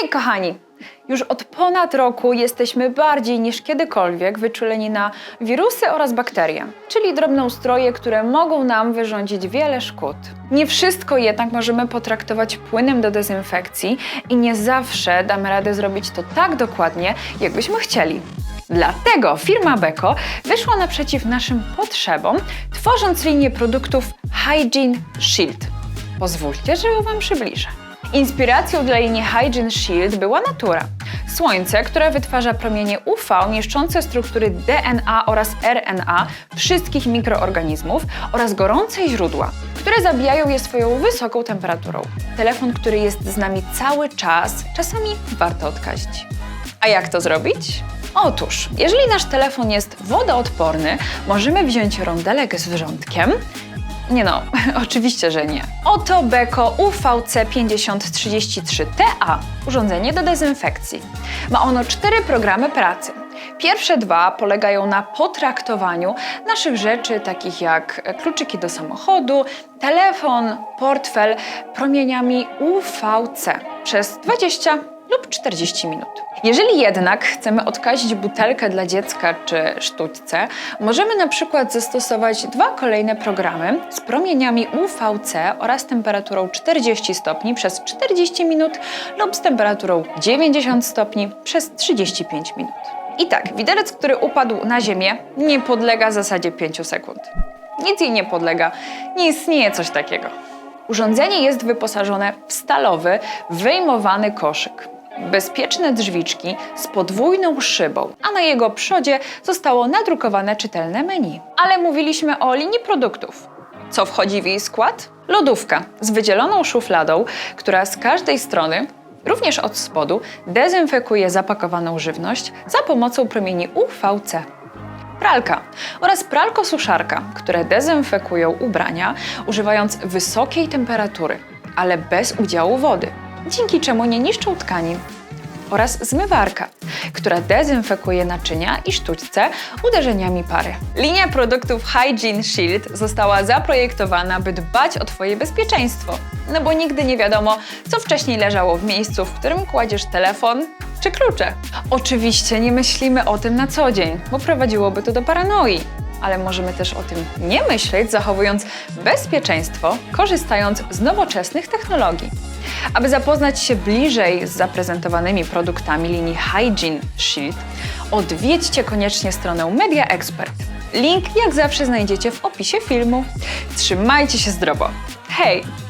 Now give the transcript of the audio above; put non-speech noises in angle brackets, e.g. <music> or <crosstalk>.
Hej kochani! Już od ponad roku jesteśmy bardziej niż kiedykolwiek wyczuleni na wirusy oraz bakterie, czyli drobnoustroje, które mogą nam wyrządzić wiele szkód. Nie wszystko jednak możemy potraktować płynem do dezynfekcji i nie zawsze damy radę zrobić to tak dokładnie, jakbyśmy chcieli. Dlatego firma Beko wyszła naprzeciw naszym potrzebom, tworząc linię produktów Hygiene Shield. Pozwólcie, że ją Wam przybliżę. Inspiracją dla linii Hygiene Shield była natura. Słońce, które wytwarza promienie UV niszczące struktury DNA oraz RNA wszystkich mikroorganizmów oraz gorące źródła, które zabijają je swoją wysoką temperaturą. Telefon, który jest z nami cały czas, czasami warto odkazić. A jak to zrobić? Otóż, jeżeli nasz telefon jest wodoodporny, możemy wziąć rondelek z wrzątkiem. Nie no, <laughs> oczywiście, że nie. Oto Beko UVC 5033TA, urządzenie do dezynfekcji. Ma ono cztery programy pracy. Pierwsze dwa polegają na potraktowaniu naszych rzeczy, takich jak kluczyki do samochodu, telefon, portfel, promieniami UVC przez 20 lub 40 minut. Jeżeli jednak chcemy odkazić butelkę dla dziecka czy sztućce, możemy na przykład zastosować dwa kolejne programy z promieniami UVC oraz temperaturą 40 stopni przez 40 minut lub z temperaturą 90 stopni przez 35 minut. I tak, widelec, który upadł na ziemię, nie podlega zasadzie 5 sekund. Nic jej nie podlega, nie istnieje coś takiego. Urządzenie jest wyposażone w stalowy, wyjmowany koszyk. Bezpieczne drzwiczki z podwójną szybą, a na jego przodzie zostało nadrukowane czytelne menu. Ale mówiliśmy o linii produktów. Co wchodzi w jej skład? Lodówka z wydzieloną szufladą, która z każdej strony, również od spodu, dezynfekuje zapakowaną żywność za pomocą promieni UVC pralka oraz pralko-suszarka, które dezynfekują ubrania używając wysokiej temperatury, ale bez udziału wody, dzięki czemu nie niszczą tkanin. Oraz zmywarka, która dezynfekuje naczynia i sztućce uderzeniami pary. Linia produktów Hygiene Shield została zaprojektowana, by dbać o Twoje bezpieczeństwo. No bo nigdy nie wiadomo, co wcześniej leżało w miejscu, w którym kładziesz telefon czy klucze. Oczywiście nie myślimy o tym na co dzień, bo prowadziłoby to do paranoi. Ale możemy też o tym nie myśleć, zachowując bezpieczeństwo, korzystając z nowoczesnych technologii. Aby zapoznać się bliżej z zaprezentowanymi produktami linii Hygiene Shield, odwiedźcie koniecznie stronę Media Expert. Link jak zawsze znajdziecie w opisie filmu. Trzymajcie się zdrowo. Hej!